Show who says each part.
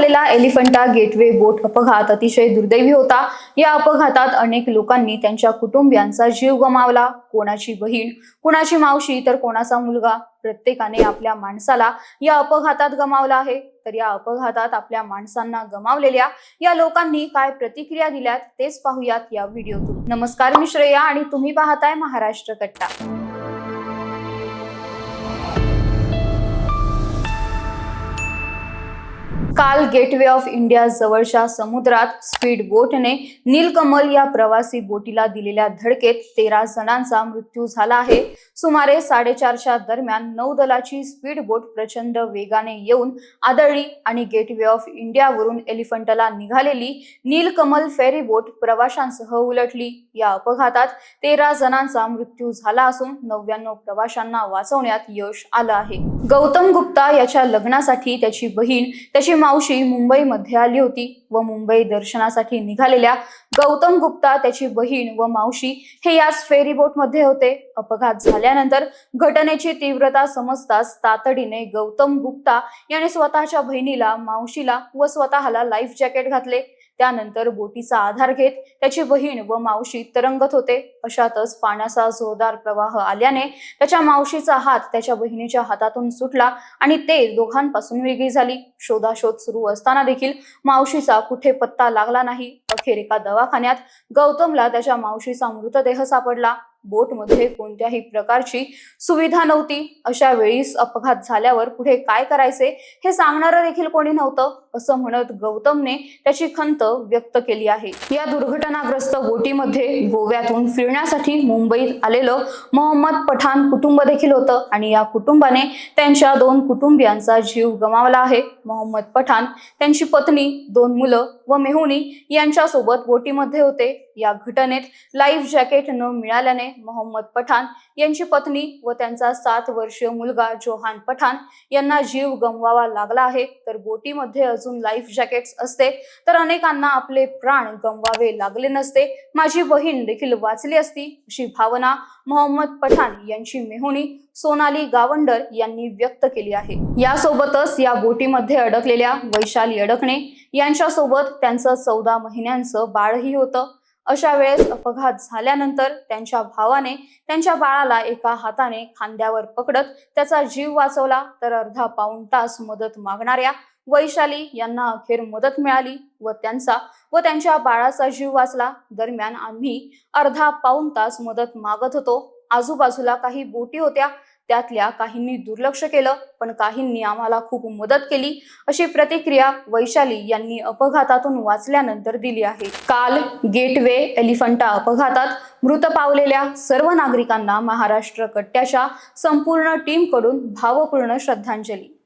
Speaker 1: झालेला एलिफंटा गेटवे बोट अपघात अतिशय दुर्दैवी होता. या अपघातात अनेक लोकांनी त्यांच्या कुटुंबियांचा जीव गमावला. कोणाची बहीण कोणाची मावशी तर कोणाचा मुलगा. प्रत्येकाने आपल्या माणसाला या अपघातात गमावला आहे. तर या अपघातात आपल्या माणसांना गमावलेल्या या लोकांनी काय प्रतिक्रिया दिल्यात तेच पाहूयात या व्हिडिओतून. नमस्कार मी श्रेया आणि तुम्ही पाहताय महाराष्ट्र कट्टा. काल गेटवे ऑफ इंडिया जवळच्या समुद्रात स्पीड बोटने नीलकमल या प्रवासी बोटीला दिलेल्या धडकेत तेरा जणांचा मृत्यू झाला आहे. सुमारे साडेचारच्या दरम्यान नौदलाची स्पीड बोट प्रचंड वेगाने येऊन आदळली आणि गेटवे ऑफ इंडियावरून एलिफंटला निघालेली नीलकमल फेरी बोट प्रवाशांसह उलटली. या अपघातात तेरा जणांचा मृत्यू झाला असून नव्याण्णव प्रवाशांना वाचवण्यात यश आलं आहे. गौतम गुप्ता याच्या लग्नासाठी त्याची बहीण त्याची मा मावशी मुंबईमध्ये आली होती व मुंबई दर्शनासाठी निघालेल्या गौतम गुप्ता त्याची बहीण व मावशी हे याच फेरी होते. अपघात झाल्यानंतर घटनेची तीव्रता समजताच तातडीने गौतम गुप्ता याने स्वतःच्या बहिणीला मावशीला व स्वतःला लाईफ जॅकेट घातले. त्यानंतर बोटीचा आधार घेत त्याची बहीण व मावशी तरंगत होते. अशातच पाण्याचा जोरदार प्रवाह आल्याने त्याच्या मावशीचा हात त्याच्या बहिणीच्या हातातून सुटला आणि ते दोघांपासून वेगळी झाली. शोधाशोध सुरू असताना देखील मावशीचा कुठे पत्ता लागला नाही. अखेर एका दवाखान्यात गौतमला त्याच्या मावशीचा मृतदेह सापडला. बोटमध्ये कोणत्याही प्रकारची सुविधा नव्हती. अशा वेळीस अपघात झाल्यावर पुढे काय करायचे हे सांगणारं देखील कोणी नव्हतं असं म्हणत गौतमने त्याची खंत व्यक्त केली आहे. या दुर्घटनाग्रस्त बोटीमध्ये गोव्यातून फिरण्यासाठी मुंबईत आलेलं मोहम्मद पठाण कुटुंब देखील होतं आणि या कुटुंबाने त्यांच्या दोन कुटुंबियांचा जीव गमावला आहे. मोहम्मद पठाण त्यांची पत्नी दोन मुलं व मेहुणी यांच्यासोबत बोटीमध्ये होते. या घटनेत लाईफ जॅकेट न मिळाल्याने मोहम्मद पठाण यांची पत्नी व त्यांचा सात वर्षीय मुलगा जोहान पठाण यांना जीव गमवावा लागला आहे. तर बोटीमध्ये अजून लाईफ जॅकेट्स असते तर अनेकांना आपले प्राण गमवावे लागले नसते. माझी बहीण देखील वाचली असती अशी भावना मोहम्मद पठाण यांची मेहुणी सोनाली गावंडर यांनी व्यक्त केली आहे. यासोबतच या बोटीमध्ये अडकलेल्या वैशाली अडकणे यांच्यासोबत त्यांचं चौदा महिन्यांचं बाळही होतं. अशा वेळेस अपघात झाल्यानंतर त्यांच्या भावाने त्यांच्या बाळाला एका हाताने खांद्यावर पकडत त्याचा जीव वाचवला. तर अर्धा पाऊण तास मदत मागणाऱ्या वैशाली यांना अखेर मदत मिळाली व त्यांचा व त्यांच्या बाळाचा जीव वाचला. दरम्यान आम्ही अर्धा पाऊण तास मदत मागत होतो. आजूबाजूला काही बोटी होत्या. त्यातल्या काहींनी दुर्लक्ष केलं पण काहींनी आम्हाला खूप मदत केली. अशी प्रतिक्रिया वैशाली यांनी अपघातातून वाचल्यानंतर दिली आहे. काल गेटवे एलिफंटा अपघातात मृत पावलेल्या सर्व नागरिकांना महाराष्ट्र कट्ट्याच्या संपूर्ण टीमकडून भावपूर्ण श्रद्धांजली.